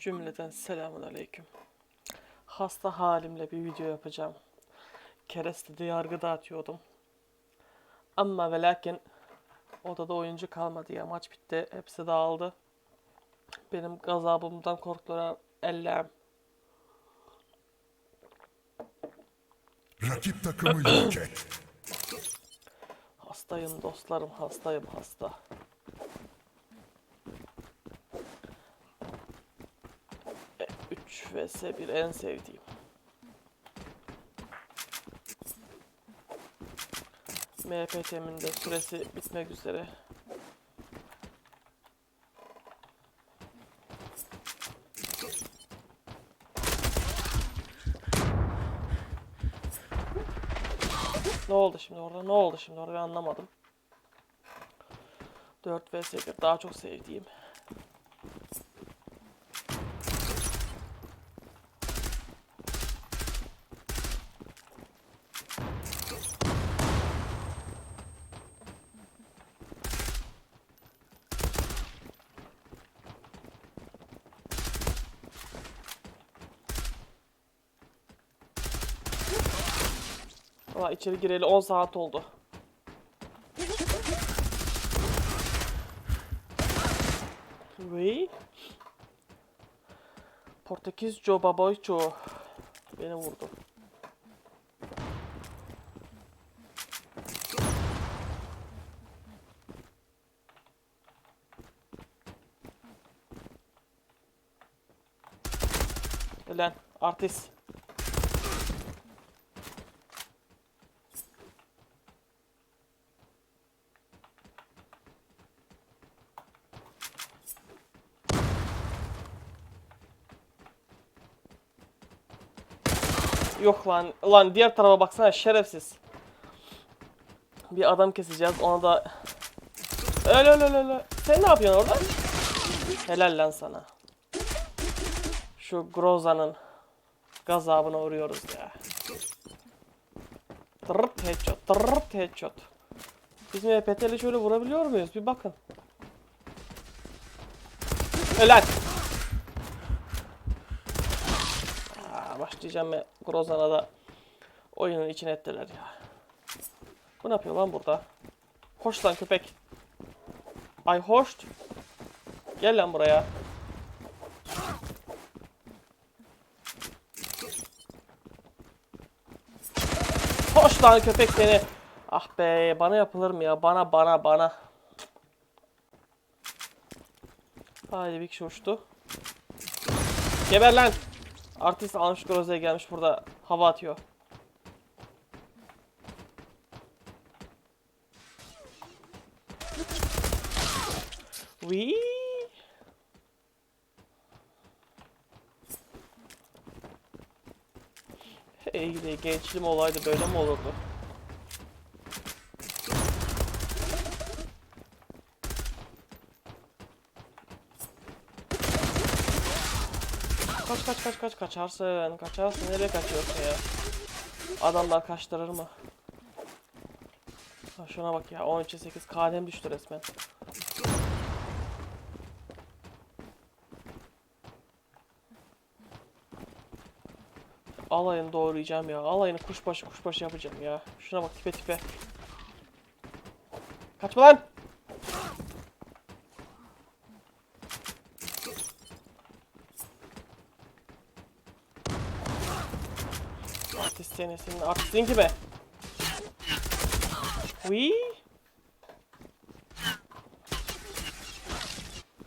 Cümleten selamun aleyküm. Hasta halimle bir video yapacağım. Kerestede yargı dağıtıyordum. Ama ve lakin odada oyuncu kalmadı ya. Maç bitti. Hepsi dağıldı. Benim gazabımdan korktular ellem. Rakip takımı yok et. Hastayım dostlarım, hastayım hasta. 3 vs 1 en sevdiğim. MPT'min de süresi bitmek üzere. Ne oldu şimdi orada? Ne oldu şimdi orada? Ben anlamadım. 4 vs 1 daha çok sevdiğim. Valla içeri gireli 10 saat oldu. Ve Portekizco Babayco beni vurdu. Lan artist. Yok lan. Ulan diğer tarafa baksana şerefsiz. Bir adam keseceğiz ona da... Öyle öyle öyle. Sen ne yapıyorsun orada? Helal lan sana. Şu Groza'nın gazabına uğruyoruz ya. Tırırt headshot, tırırt headshot. Biz MPT'li şöyle vurabiliyor muyuz? Bir bakın. Helal. Başlayacağım ve Grozan'a da oyunun içine ettiler ya. Bu ne yapıyor lan burada? Hoş lan köpek. Ay hoş. Gel lan buraya. Hoş lan köpek seni. Ah be bana yapılır mı ya? Bana bana bana. Haydi bir kişi uçtu. Geber lan. Artist almış Groze'ye gelmiş burada hava atıyor. Wii. Hey gidi gençliğim olaydı böyle mi olurdu? Kaç kaç kaç kaç kaçarsın kaçarsın nereye kaçıyorsun ya? Adamlar kaçtırır mı? Ha, şuna bak ya 13'e 8 kadem düştü resmen. Alayını doğrayacağım ya. Alayını kuşbaşı kuşbaşı yapacağım ya. Şuna bak tipe tipe. Kaçma lan! Artist seni senin artistin gibi. Wii.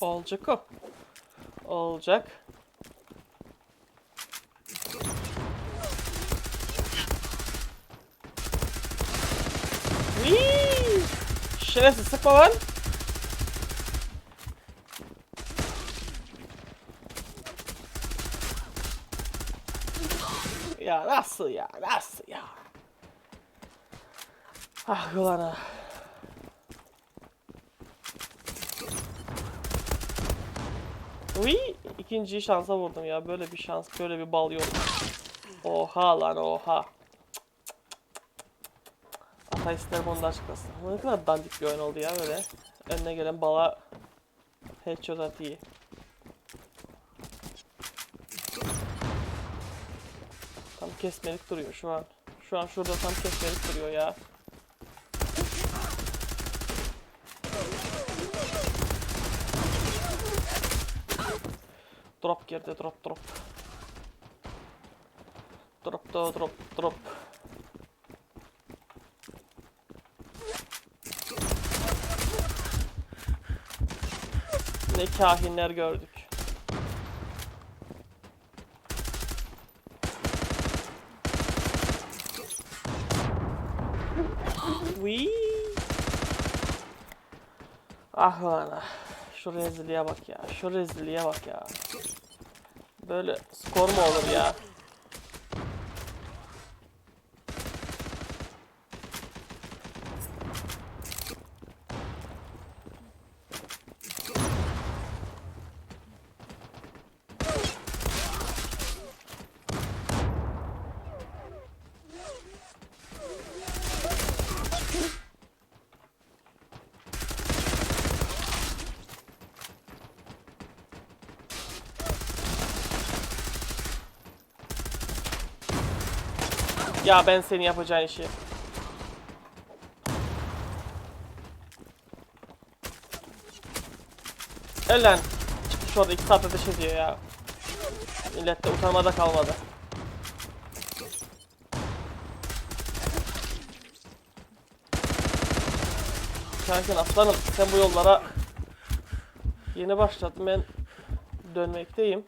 Olacak o. Olacak. Wii. Şerefsiz sıkma lan. Ya nasıl ya nasıl ya? Ah ulan ah. Uy, ikinciyi şansa vurdum ya. Böyle bir şans, böyle bir bal yok. Oha lan oha. Ateistler bunu da açıklasın. Ne kadar dandik bir oyun oldu ya böyle. Önüne gelen bala headshot atıyor. Tam kesmelik duruyor şu an. Şu an şurada tam kesmelik duruyor ya. Drop girdi drop drop. Drop da drop drop. Ne kahinler gördük. Ah lan ah. Şu rezilliğe bak ya. Şu rezilliğe bak ya. Böyle skor mu olur ya? Ya ben seni yapacağın işi. Gel lan. Çıkmış orada iki saat ateş ediyor ya. Millet de utanmada kalmadı. Şahin aslanım sen bu yollara yeni başladın ben dönmekteyim.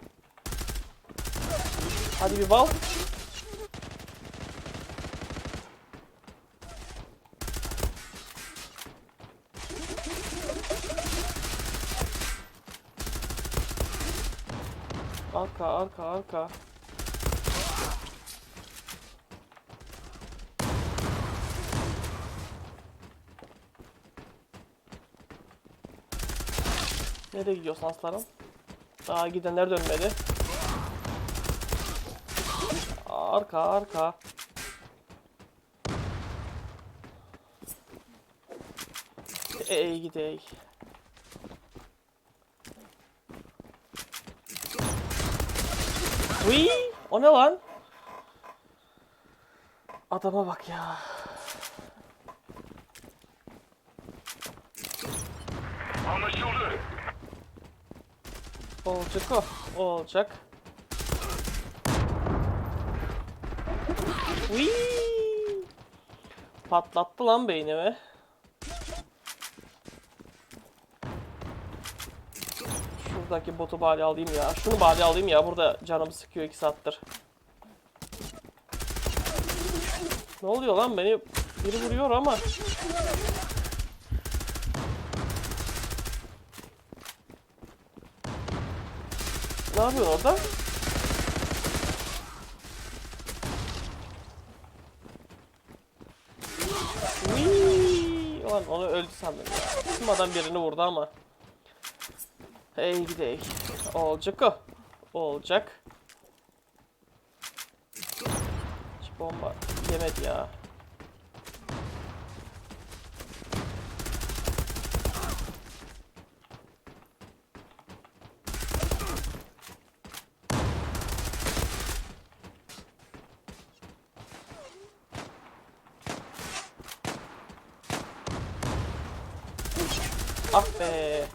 Hadi bir bal. Arka arka arka. Nereye gidiyorsun aslanım? Daha gidenler dönmedi. Arka arka. Ey gidey. Uy, o ne lan? Adama bak ya. Anlaşıldı. Olacak o. Olacak. Uy. Patlattı lan beynimi. Şuradaki botu bari alayım ya. Şunu bari alayım ya. Burada canımı sıkıyor 2 saattir. Ne oluyor lan beni biri vuruyor ama. Ne yapıyorsun orada? Ulan onu öldü sandım ya. Bizim birini vurdu ama. Hey gidey. Olacak o. Olacak. Hiç bomba yemedi ya. Ah be.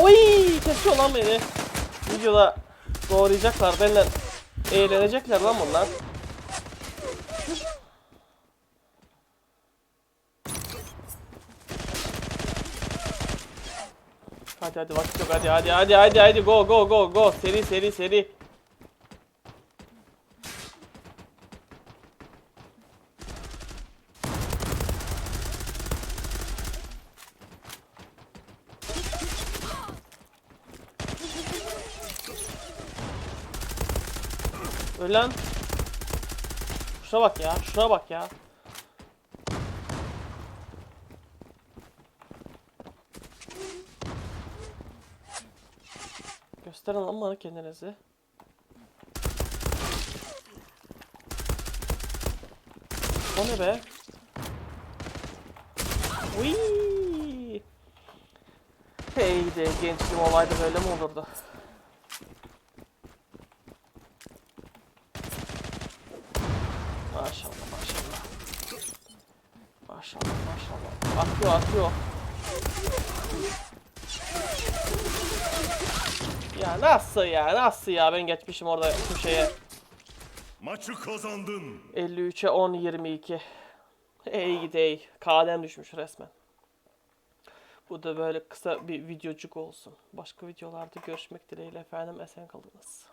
Oy kesiyor lan beni. Videoda doğrayacaklar benden. Eğlenecekler lan bunlar. Hadi hadi vakit yok hadi hadi hadi hadi hadi go go go go seri seri seri. Öl lan. Şuna bak ya şuna bak ya. Gösterin bana kendinizi. O ne be? Uy. Hey de gençliğim olaydı böyle mi olurdu? Maşallah maşallah. Maşallah maşallah. Atıyor atıyor. Ya nasıl ya nasıl ya ben geçmişim orada köşeye. Maçı kazandın. 53'e 10 22. Ey gidey. Kadem düşmüş resmen. Bu da böyle kısa bir videocuk olsun. Başka videolarda görüşmek dileğiyle efendim esen kalınız.